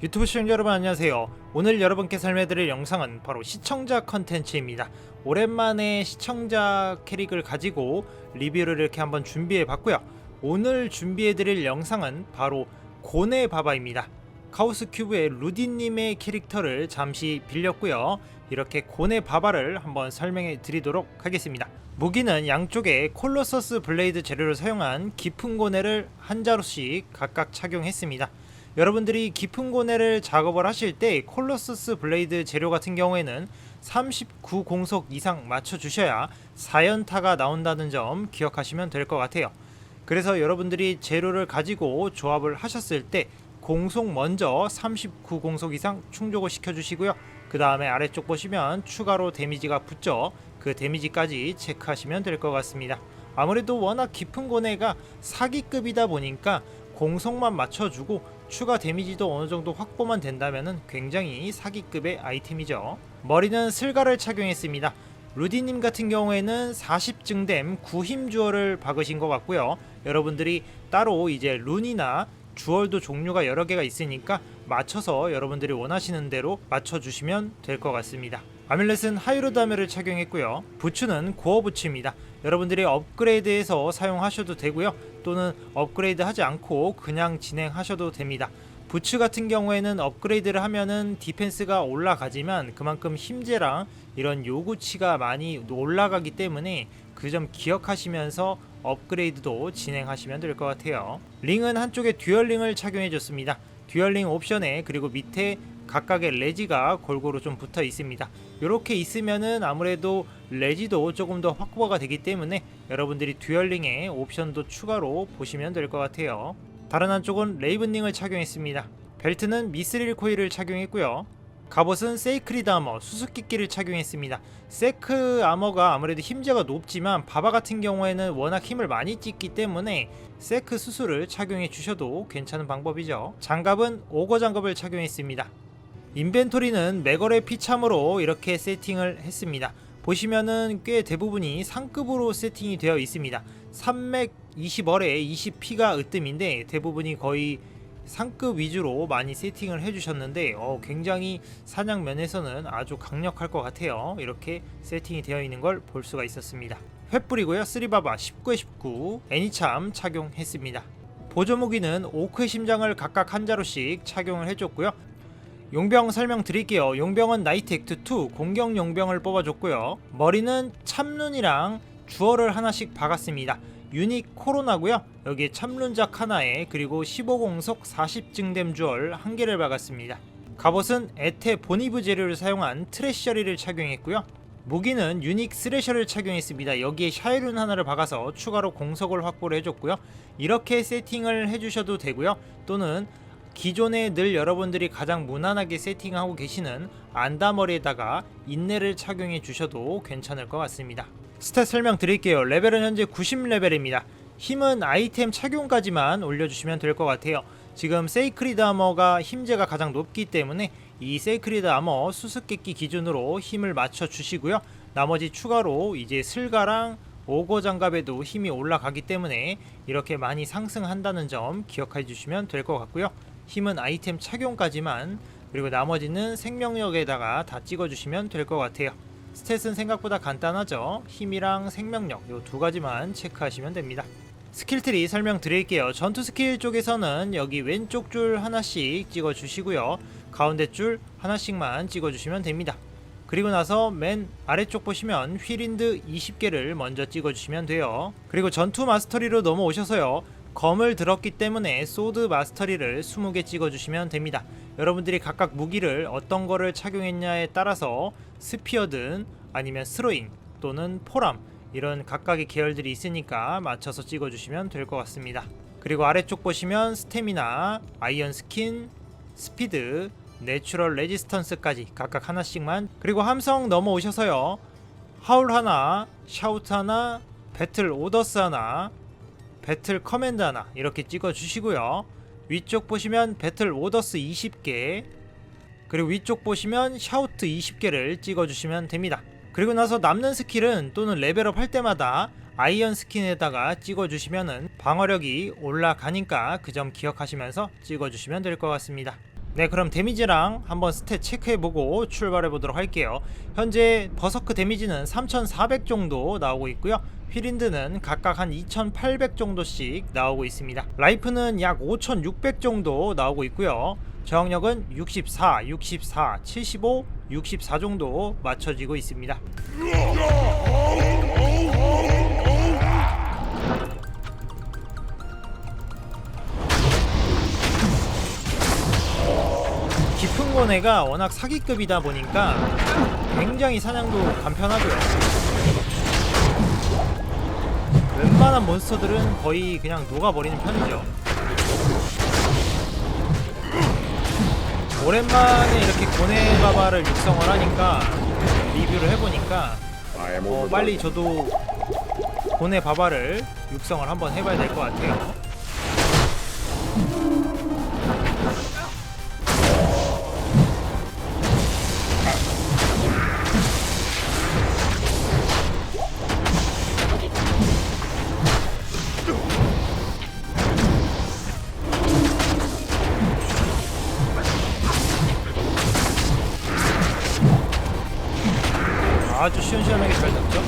유튜브 시청자 여러분 안녕하세요. 오늘 여러분께 설명드릴 영상은 바로 시청자 컨텐츠입니다. 오랜만에 시청자 캐릭을 가지고 리뷰를 이렇게 한번 준비해 봤고요. 오늘 준비해 드릴 영상은 바로 고네 바바입니다. 카오스 큐브의 루디님의 캐릭터를 잠시 빌렸고요. 이렇게 고네 바바를 한번 설명해 드리도록 하겠습니다. 무기는 양쪽에 콜로서스 블레이드 재료를 사용한 깊은 고네를 한 자루씩 각각 착용했습니다. 여러분들이 깊은 고네를 작업을 하실 때 콜로서스 블레이드 재료 같은 경우에는 39 공속 이상 맞춰 주셔야 4연타가 나온다는 점 기억하시면 될 것 같아요. 그래서 여러분들이 재료를 가지고 조합을 하셨을 때 공속 먼저 39 공속 이상 충족을 시켜 주시고요. 그 다음에 아래쪽 보시면 추가로 데미지가 붙죠. 그 데미지까지 체크하시면 될 것 같습니다. 아무래도 워낙 깊은 고네가 사기급이다 보니까 공속만 맞춰주고 추가 데미지도 어느 정도 확보만 된다면 굉장히 사기급의 아이템이죠. 머리는 슬가를 착용했습니다. 루디님 같은 경우에는 40증댐 9힘 주얼을 박으신 것 같고요. 여러분들이 따로 이제 룬이나 주얼도 종류가 여러 개가 있으니까 맞춰서 여러분들이 원하시는 대로 맞춰주시면 될 것 같습니다. 아밀렛은 하이로 다메를 착용했고요. 부츠는 고어 부츠입니다. 여러분들이 업그레이드해서 사용하셔도 되고요. 또는 업그레이드 하지 않고 그냥 진행하셔도 됩니다. 부츠 같은 경우에는 업그레이드를 하면은 디펜스가 올라가지만 그만큼 힘제랑 이런 요구치가 많이 올라가기 때문에 그 점 기억하시면서 업그레이드도 진행하시면 될 것 같아요. 링은 한쪽에 듀얼링을 착용해 줬습니다. 듀얼링 옵션에 그리고 밑에 각각의 레지가 골고루 좀 붙어 있습니다. 이렇게 있으면은 아무래도 레지도 조금 더 확보가 되기 때문에 여러분들이 듀얼링의 옵션도 추가로 보시면 될 것 같아요. 다른 한쪽은 레이븐링을 착용했습니다. 벨트는 미스릴 코일을 착용했고요. 갑옷은 세이크리드 아머, 수수께끼를 착용했습니다. 세크 아머가 아무래도 힘제가 높지만 바바 같은 경우에는 워낙 힘을 많이 찍기 때문에 세크 수수를 착용해 주셔도 괜찮은 방법이죠. 장갑은 오거 장갑을 착용했습니다. 인벤토리는 맥걸의 피참으로 이렇게 세팅을 했습니다. 보시면은 꽤 대부분이 상급으로 세팅이 되어 있습니다. 3맥 20월에 20P가 으뜸인데 대부분이 거의 상급 위주로 많이 세팅을 해주셨는데 어, 굉장히 사냥 면에서는 아주 강력할 것 같아요. 이렇게 세팅이 되어 있는 걸 볼 수가 있었습니다. 횃불이고요. 쓰리바바 19에 19 애니참 착용했습니다. 보조 무기는 오크의 심장을 각각 한 자루씩 착용을 해줬고요. 용병 설명 드릴게요. 용병은 나이트 액트 2 공격 용병을 뽑아줬고요. 머리는 참눈이랑 주얼을 하나씩 박았습니다. 유닉 코로나고요. 여기에 참룬작 하나에 그리고 15공속 40증댐 주얼 한 개를 박았습니다. 갑옷은 에테 보니브 재료를 사용한 트레셔리를 착용했고요. 무기는 유닉 스레셔를 착용했습니다. 여기에 샤이룬 하나를 박아서 추가로 공속을 확보를 해줬고요. 이렇게 세팅을 해주셔도 되고요. 또는 기존에 늘 여러분들이 가장 무난하게 세팅하고 계시는 안다머리에다가 인내를 착용해 주셔도 괜찮을 것 같습니다. 스탯 설명 드릴게요. 레벨은 현재 90레벨입니다. 힘은 아이템 착용까지만 올려주시면 될 것 같아요. 지금 세이크리드 아머가 힘제가 가장 높기 때문에 이 세이크리드 아머 수수께끼 기준으로 힘을 맞춰 주시고요. 나머지 추가로 이제 슬가랑 오거 장갑에도 힘이 올라가기 때문에 이렇게 많이 상승한다는 점 기억해 주시면 될 것 같고요. 힘은 아이템 착용까지만 그리고 나머지는 생명력에다가 다 찍어 주시면 될 것 같아요. 스탯은 생각보다 간단하죠. 힘이랑 생명력 이 두 가지만 체크하시면 됩니다. 스킬트리 설명드릴게요. 전투 스킬 쪽에서는 여기 왼쪽 줄 하나씩 찍어 주시고요. 가운데 줄 하나씩만 찍어 주시면 됩니다. 그리고 나서 맨 아래쪽 보시면 휠인드 20개를 먼저 찍어 주시면 돼요. 그리고 전투 마스터리로 넘어오셔서요. 검을 들었기 때문에 소드 마스터리를 20개 찍어 주시면 됩니다. 여러분들이 각각 무기를 어떤 거를 착용했냐에 따라서 스피어든 아니면 스로잉 또는 포람 이런 각각의 계열들이 있으니까 맞춰서 찍어 주시면 될 것 같습니다. 그리고 아래쪽 보시면 스태미나, 아이언 스킨, 스피드, 내추럴 레지스턴스까지 각각 하나씩만 그리고 함성 넘어오셔서요. 하울 하나, 샤우트 하나, 배틀 오더스 하나, 배틀 커맨드 하나 이렇게 찍어 주시고요. 위쪽 보시면 배틀 오더스 20개 그리고 위쪽 보시면 샤우트 20개를 찍어 주시면 됩니다. 그리고 나서 남는 스킬은 또는 레벨업 할 때마다 아이언 스킨에다가 찍어 주시면은 방어력이 올라가니까 그 점 기억하시면서 찍어 주시면 될 것 같습니다. 네 그럼 데미지랑 한번 스탯 체크해보고 출발해보도록 할게요. 현재 버서크 데미지는 3400 정도 나오고 있고요. 휘린드는 각각 한 2800 정도씩 나오고 있습니다. 라이프는 약 5600 정도 나오고 있고요. 저항력은 64, 64, 75, 64 정도 맞춰지고 있습니다 고뇌가 워낙 사기급이다 보니까 굉장히 사냥도 간편하고요. 웬만한 몬스터들은 거의 그냥 녹아버리는 편이죠. 오랜만에 이렇게 고뇌 바바를 육성을 하니까 리뷰를 해보니까 어, 빨리 저도 고뇌 바바를 육성을 한번 해봐야 될 것 같아요. 아주 시원시원하게 잘 잡죠?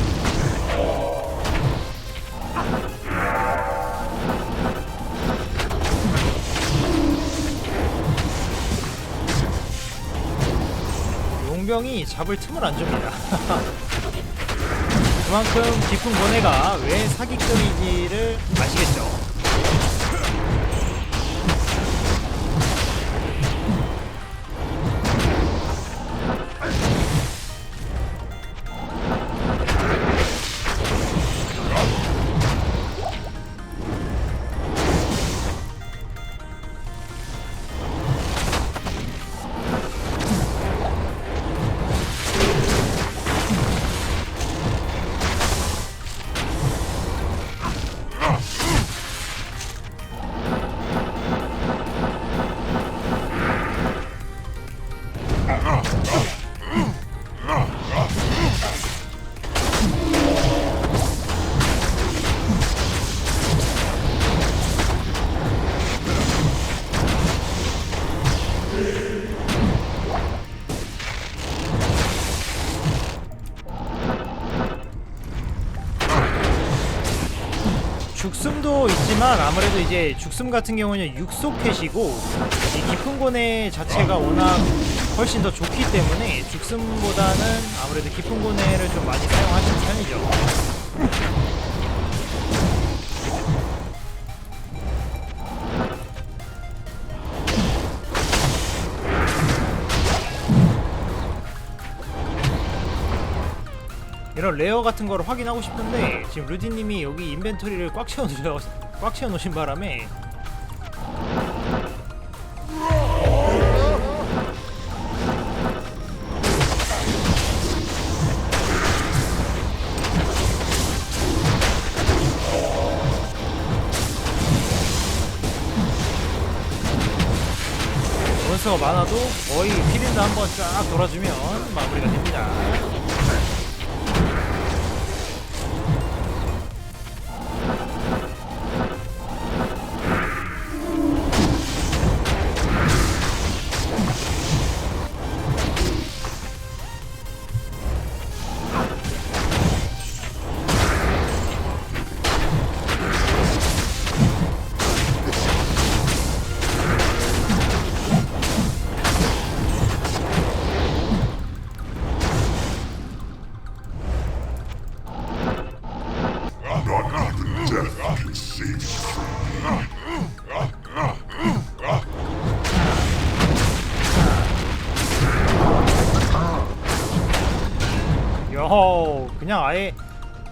용병이 잡을 틈을 안 줍니다. 그만큼 깊은 고뇌가 왜 사기급인지를 아시겠죠? 아무래도 이제 죽숨 같은 경우는 육속 캣이고 이 깊은 고뇌 자체가 워낙 훨씬 더 좋기 때문에 죽숨보다는 아무래도 깊은 고뇌를 좀 많이 사용하시는 편이죠. 이런 레어 같은 거를 확인하고 싶은데 지금 루디님이 여기 인벤토리를 꽉 채워 놓으 꽉 채워 놓으신 바람에 몬스터가 많아도 거의 피린드 한번 쫙 돌아주면 마무리가 됩니다.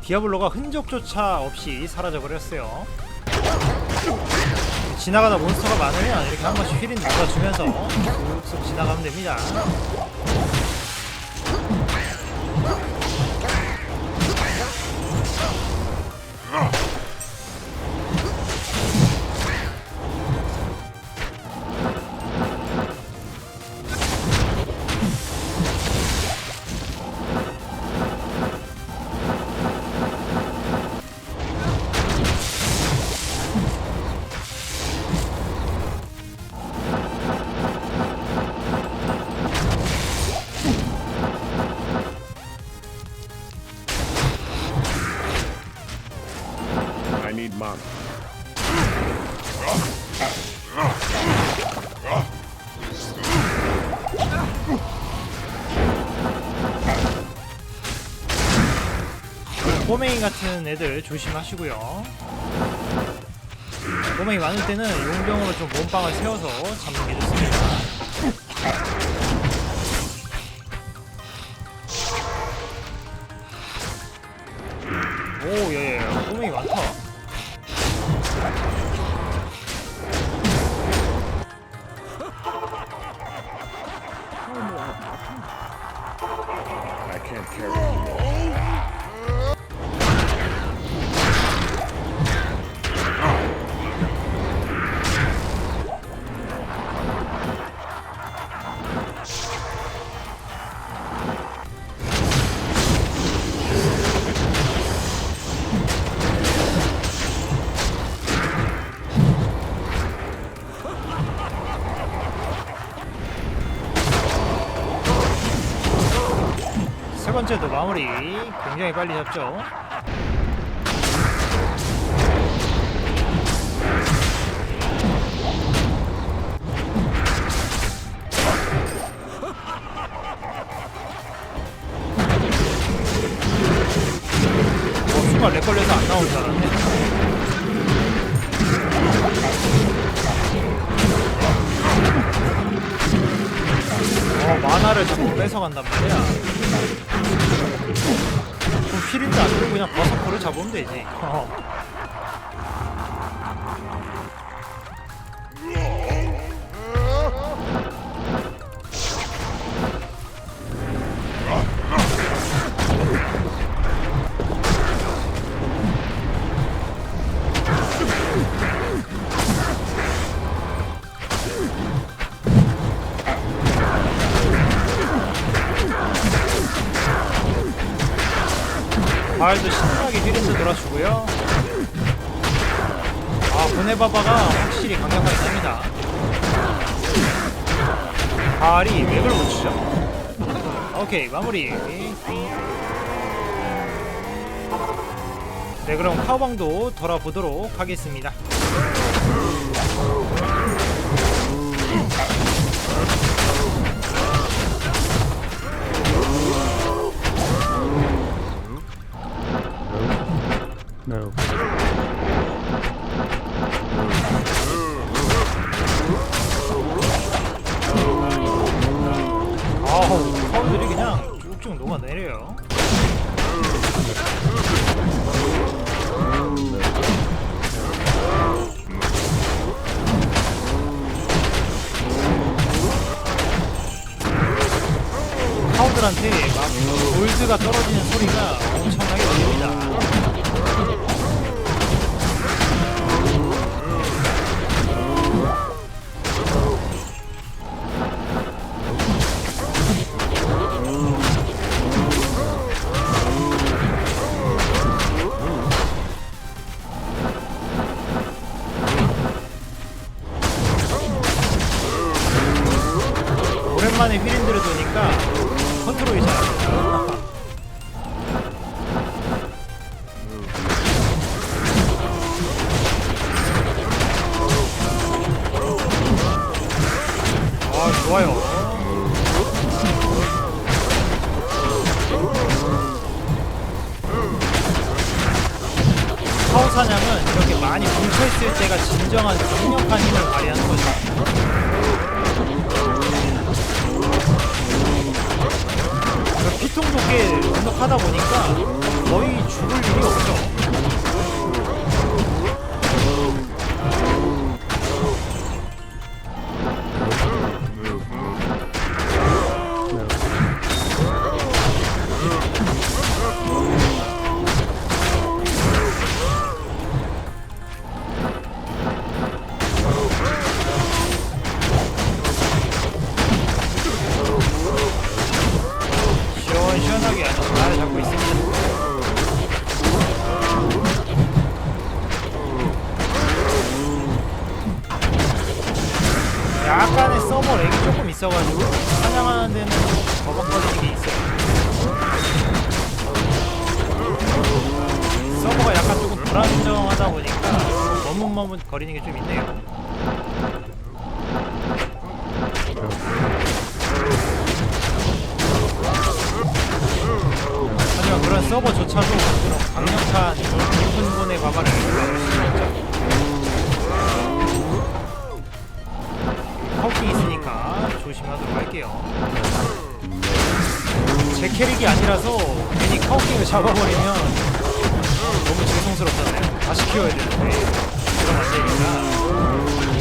디아블로가 흔적조차 없이 사라져버렸어요. 지나가다 몬스터가 많으면 이렇게 한 번씩 휠인 눌러주면서 쑥쑥 지나가면 됩니다. 꼬맹이 같은 애들 조심하시고요. 꼬맹이 많을 때는 용병으로 좀 몸빵을 세워서 잡는 게 좋습니다. 오, 예, 예, 꼬맹이 많다. 세 번째도 마무리 굉장히 빨리 잡죠. 어, 순간 렉 걸려서 안 나올 줄 알았네. 어, 만화를 자꾸 뺏어간단 말이야. 필인도 안 들고 그냥 버서커를 잡으면 되지. 어. 아, 보네바바가 확실히 강력하게 셉니다. 바알이 맥을 못 추죠. 오케이, 마무리. 네, 그럼 카우방도 돌아보도록 하겠습니다. No. 녹아내려요. 카우들한테 막 골드가 떨어지는 소리가 엄청 오랜만에 휘린드를 도니까 컨트롤이 잘 안 돼요. 아 좋아요. 사냥은 이렇게 많이 뭉쳐있을 때가 진정한 거리는 게 좀 있네요. 하지만 그런 서버조차도 강력한 깊은 바로 시작했죠. 카우킹 있으니까 조심하도록 할게요. 제 캐릭이 아니라서 괜히 카우킹을 잡아버리면 너무 죄송스럽잖아요. 다시 키워야 되는데 Vamos lá, vamos lá.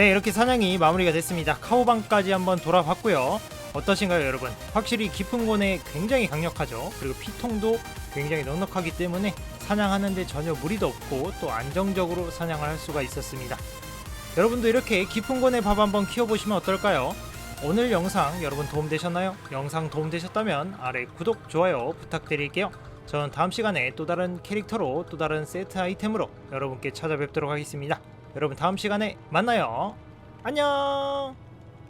네 이렇게 사냥이 마무리가 됐습니다. 카오방까지 한번 돌아봤고요. 어떠신가요 여러분? 확실히 깊은 곳에 굉장히 강력하죠? 그리고 피통도 굉장히 넉넉하기 때문에 사냥하는데 전혀 무리도 없고 또 안정적으로 사냥을 할 수가 있었습니다. 여러분도 이렇게 깊은 곳의 밥 한번 키워보시면 어떨까요? 오늘 영상 여러분 도움되셨나요? 영상 도움되셨다면 아래 구독, 좋아요 부탁드릴게요. 저는 다음 시간에 또 다른 캐릭터로 또 다른 세트 아이템으로 여러분께 찾아뵙도록 하겠습니다. 여러분 다음 시간에 만나요. 안녕.